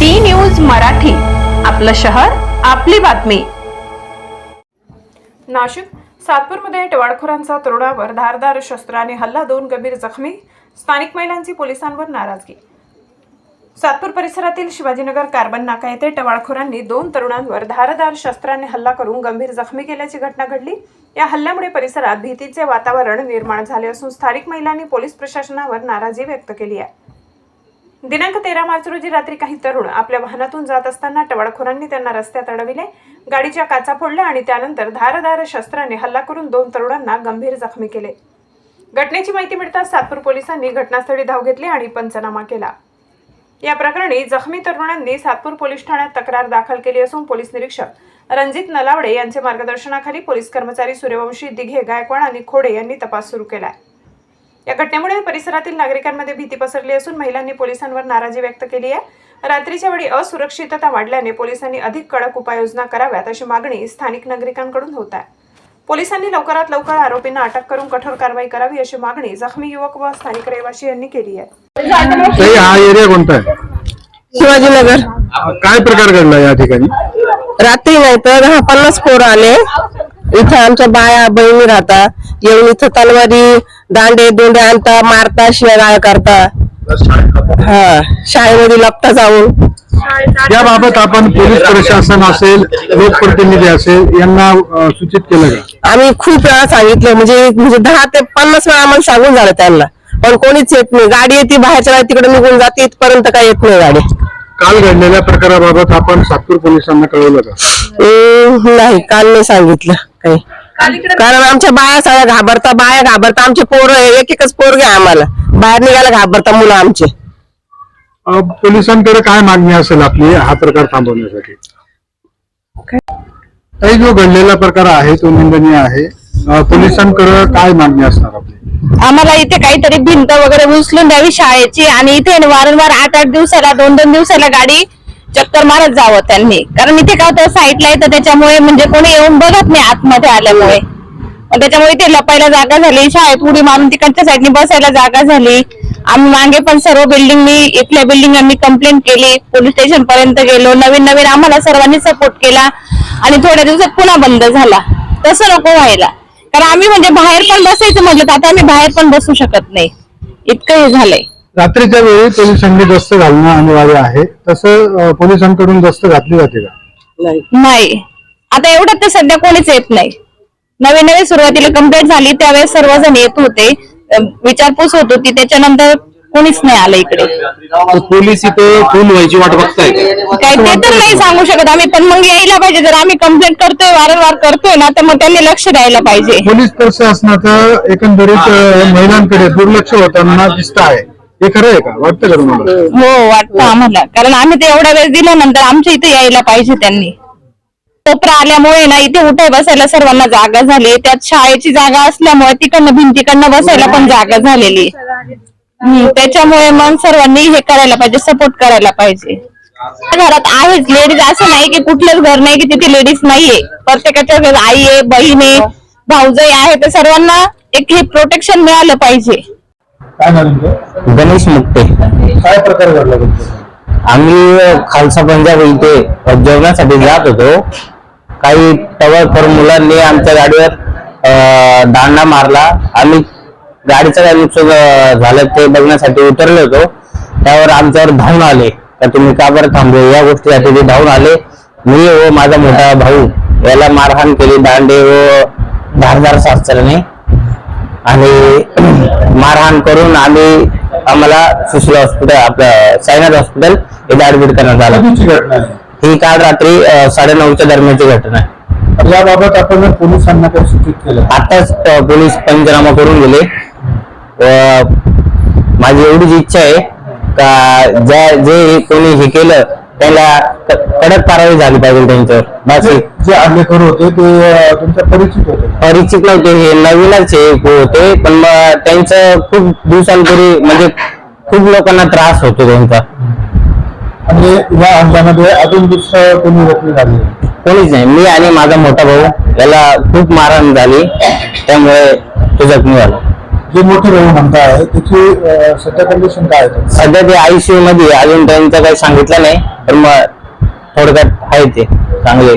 D news Marathi. आपलं शहर आपली बातमी. नाशिक सातपूरमध्ये टवाळखोरांचा तरुणावर धारदार शस्त्राने हल्ला दोन गंभीर जखमी स्थानिक महिलांची पोलिसांवर नाराजगी. सातपूर परिसरातील शिवाजीनगर कार्बन नाका येथे टवाळखोरांनी दोन तरुणांवर धारदार शस्त्राने हल्ला करून गंभीर जखमी केल्याची घटना घडली. या हल्ल्यामुळे परिसरात भीतीचे वातावरण निर्माण झाले असून स्थानिक महिलांनी पोलीस प्रशासनावर नाराजी व्यक्त केली आहे. दिनांक तेरा मार्च रोजी रात्री काही तरुण आपल्या वाहनातून जात असताना टवाळखोरांनी त्यांना रस्त्यात अडविले. गाडीच्या काचा फोडल्या आणि त्यानंतर धारदार शस्त्राने हल्ला करून दोन तरुणांना गंभीर जखमी केले. घटनेची माहिती मिळताच सातपूर पोलिसांनी घटनास्थळी धाव घेतली आणि पंचनामा केला. या प्रकरणी जखमी तरुणांनी सातपूर पोलीस ठाण्यात तक्रार दाखल केली असून पोलीस निरीक्षक रणजित नलावडे यांच्या मार्गदर्शनाखाली पोलीस कर्मचारी सूर्यवंशी दिघे गायकवाड आणि खोडे यांनी तपास सुरू केला आहे या घटनेमुळे परिसरातील नागरिकांमध्ये भीती पसरली असून महिलांनी पोलिसांवर नाराजी व्यक्त केली आहे. रात्रीच्या वेळी असुरक्षितता वाढल्याने पोलिसांनी अधिक कडक उपाययोजना कराव्यात अशी मागणी स्थानिक नागरिकांकडून होत आहे. पोलिसांनी लवकरात लवकर आरोपींना अटक करून कठोर कारवाई करावी अशी मागणी जखमी युवक व स्थानिक रहिवासी यांनी केली आहे. हा एरिया कोणता आहे? शिवाजीनगर. काय प्रकार घडला या ठिकाणी? रात्री नाही तर दहा पन्नास पोरं आले. इथं आमच्या बाया बहिणी राहतात. येऊन इथं तलवारी दांडे दोंडे आणता मारता शिवाय करता. हा शाळेमध्ये लपता जाऊन. याबाबत आपण पोलीस प्रशासन असेल लोकप्रतिनिधी असेल यांना अ, सूचित केलं का? आम्ही खूप वेळा सांगितलं म्हणजे म्हणजे दहा ते पन्नास वेळा आम्हाला सांगून झालं त्यांना. पण कोणीच येत नाही. गाडी येते बाहेरच्या तिकडे निघून जाते इथपर्यंत काय येत नाही गाडी. काल घडलेल्या प्रकाराबाबत आपण सातपूर पोलिसांना कळवलं का? नाही काल नाही सांगितलं काही. कारण आमच्या बाया सगळ्या घाबरता बाया घाबरता. आमचे पोरं एक एकच पोरगे आहे आम्हाला. बाहेर निघायला घाबरता मुलं आमचे. अ, पोलिसांकडे काय मागणी असेल आपली? हा प्रकार थांबवण्यासाठी. काही जो घडलेला प्रकार आहे तो निंदनीय आहे. अ, पोलिसांकडे काय मागणी असणार आपली? आम्हाला इथे काहीतरी भिंत वगैरे उचलून द्यावी शाळेची आणि इथे वारंवार आठ आठ दिवसाला दोन दोन दिवसाला गाडी चक्कर मारत जावं त्यांनी. कारण इथे काय होतं साईडला येतं त्याच्यामुळे म्हणजे कोणी येऊन बघत नाही आतमध्ये आल्यामुळे. त्याच्यामुळे इथे लपायला जागा झाली शाळेत उडी मारून तिकडच्या साईडनी बसायला जागा झाली. आम्ही मागे पण सर्व बिल्डिंगनी इथल्या बिल्डिंगांनी कंप्लेंट केली. पोलीस स्टेशन पर्यंत गेलो. नवीन नवीन आम्हाला सर्वांनी सपोर्ट केला. आणि थोड्या दिवसात पुन्हा बंद झाला. तसं नको व्हायला. कारण आम्ही म्हणजे बाहेर पण बसायचं म्हटलं तर आता आम्ही बाहेर पण बसू शकत नाही. इतकं हे झालंय. रात्रीच्या वेळी पोलिसांनी गस्त घालणं अनिवार्य आहे. तसं पोलिसांकडून गस्त घातली जाते का? नाही. आता एवढं तर सध्या कोणीच येत नाही. नवीन नवीन सुरुवातीला कंप्लेंट झाली त्यावेळेस सर्वजण येत होते. विचारपूस होत होती त्याच्यानंतर कोणीच नाही आलं इकडे. पोलीस इथे खून व्हायची वाट बघताय? काय ते तर नाही सांगू शकत आम्ही पण मग यायला पाहिजे. जर आम्ही कंप्लेंट करतोय वारंवार करतोय ना तर मग त्यांनी लक्ष द्यायला पाहिजे. पोलीस प्रशासनाचं एकंदरीत महिलांकडे दुर्लक्ष होताना दिसत आहे. हे खरं आहे का? वाटतं का तुम्हाला? हो वाटतं आम्हाला. कारण आम्ही ते एवढा वेळ दिल्यानंतर आमच्या इथे यायला पाहिजे त्यांनी. कोपरा आल्यामुळे ना इथे उठाय बसायला सर्वांना जागा झाली. त्यात शाळेची जागा असल्यामुळे तिकडनं भिंतीकडनं बसायला पण जागा झालेली. हम्म, त्याच्यामुळे मग सर्वांनी हे करायला पाहिजे सपोर्ट करायला पाहिजे. घरात आहेच लेडीज असं नाही की कुठलंच घर नाही की तिथे लेडीज नाहीये. प्रत्येकाच्या घरात आई आहे बहीण आहे भाऊजाई आहे. तर सर्वांना एक हे प्रोटेक्शन मिळालं पाहिजे. काय तुमचं? गणेश मुक्ते. काय प्रकार घडला तुमचा? आम्ही खालसा पंजाब इथे जेवणासाठी जात होतो. काही टवळखोर मुलांनी आमच्या गाडीवर अं, दांडा मारला. आम्ही गाडीचं काय नुकसान अं, झालं ते बघण्यासाठी उतरलो होतो. त्यावर आमच्यावर धावून आले. का तुम्ही का बरं थांबलो? या गोष्टीसाठी ते धावून आले. मी व माझा मोठा भाऊ याला मारहाण केली. दांडे व धारदार शास्त्राने आणि मारहाण करून आम्ही आम्हाला सुशील हॉस्पिटल आपलं साईनाथ हॉस्पिटल इथे ऍडमिट करण्यात आलं. ही काल रात्री अं, साडेनऊच्या दरम्यानची घटना आहे. याबाबत आपण पोलिसांना काही सूचित केलं. आताच पोलीस पंचनामा करून गेले. माझी एवढीच इच्छा आहे का ज्या जे कोणी हे केलं त्याला कडक कारवाई झाली पाहिजे त्यांच्यावर. बाकी जे हल्लेखोर होते ते अ, तुमच्या परिचित होते? परिचित नव्हते हे नवीनच हे होते पण मग त्यांचं खूप दिवसांपूर्वी म्हणजे खूप लोकांना त्रास होतो त्यांचा. आणि या हल्ल्यामध्ये अजून दुसरं कोणी जखमी झाले? कोणीच नाही. मी आणि माझा मोठा भाऊ याला खूप मारहाण झाली. त्यामुळे तो जखमी झाला. जे मोठे भाऊ म्हणताय त्याची अं, सध्या कंडिशन काय आहे? सध्या ते आयसीयू मध्ये आहे. अजून त्यांचं काही सांगितलं नाही. पण मग थोडक्यात आहे ते चांगले.